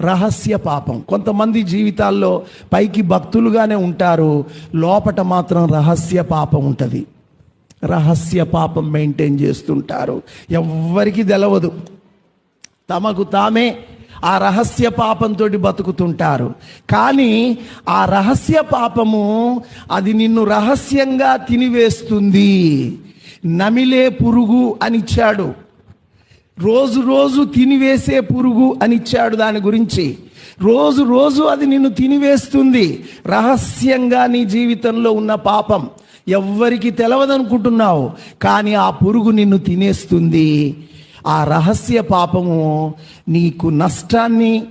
రహస్య పాపం. కొంతమంది జీవితాల్లో పైకి భక్తులుగానే ఉంటారు లోపట మాత్రం రహస్య పాపం ఉంటుంది. రహస్య పాపం మెయింటైన్ చేస్తుంటారు. ఎవ్వరికి తెలవదు. తమకు తామే ఆ రహస్య పాపంతో బతుకుతుంటారు. కానీ ఆ రహస్య పాపము అది నిన్ను రహస్యంగా తినివేస్తుంది. నమిలే పురుగు అని ఇచ్చాడు రోజు రోజు తినివేసే పురుగు అని ఇచ్చాడు దాని గురించి. రోజు రోజు అది నిన్ను తినివేస్తుంది. రహస్యంగా నీ జీవితంలో ఉన్న పాపం ఎవ్వరికి తెలవదనుకుంటున్నావు. కానీ ఆ పురుగు నిన్ను తినేస్తుంది. ఆ రహస్య పాపము నీకు నష్టాన్ని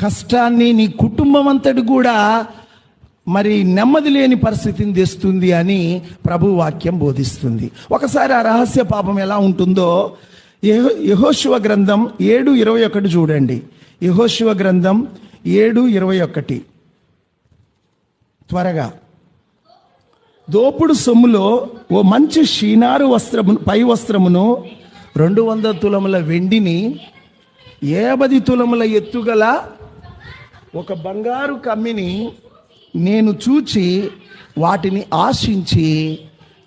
కష్టాన్ని నీ కుటుంబం అంతటి కూడా మరి నెమ్మది లేని పరిస్థితిని తెస్తుంది అని ప్రభు వాక్యం బోధిస్తుంది. ఒకసారి ఆ రహస్య పాపం ఎలా ఉంటుందో యహో యెహోషువ గ్రంథం ఏడు ఇరవై ఒకటి చూడండి. యహోశివ గ్రంథం ఏడు ఇరవై ఒకటి. త్వరగా. దోపుడు సొమ్ములో ఓ మంచి షీనారు వస్త్రము పై వస్త్రమును రెండు వందల తులముల వెండిని ఏబది తులముల ఎత్తుగల ఒక బంగారు కమ్మిని నేను చూచి వాటిని ఆశించి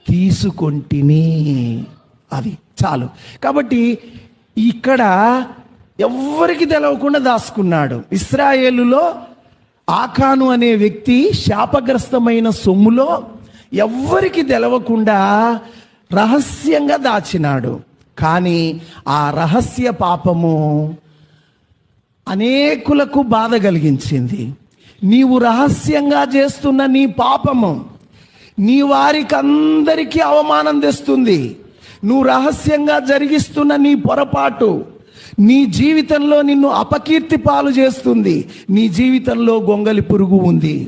తీసుకొంటిని. అది చాలు. కాబట్టి ఇక్కడ ఎవ్వరికి తెలవకుండా దాచుకున్నాడు ఇస్రాయేలులో ఆకాను అనే వ్యక్తి శాపగ్రస్తమైన సొమ్ములో ఎవ్వరికి తెలవకుండా రహస్యంగా దాచినాడు. కానీ ఆ రహస్య పాపము అనేకులకు బాధ కలిగించింది. నీవు రహస్యంగా చేస్తున్న నీ పాపము నీ వారికందరికీ అవమానం తెస్తుంది. నువ్వు రహస్యంగా జరిగిస్తున్న నీ పొరపాటు. నీ జీవితంలో నిన్ను అపకీర్తి పాలు చేస్తుంది. నీ జీవితంలో గొంగలి పురుగు ఉంది.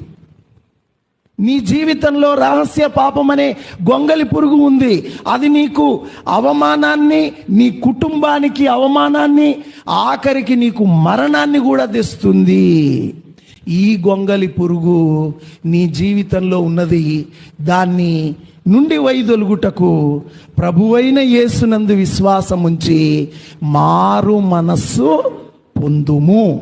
నీ జీవితంలో రహస్య పాపం అనే గొంగలి పురుగు ఉంది. అది నీకు అవమానాన్ని నీ కుటుంబానికి అవమానాన్ని ఆఖరికి నీకు మరణాన్ని కూడా తెస్తుంది. ఈ గొంగలి పురుగు నీ జీవితంలో ఉన్నది. దాన్ని నుండి వైదొలుగుటకు ప్రభువైన యేసునందు విశ్వాసం ఉంచి మారు మనస్సు పొందుము.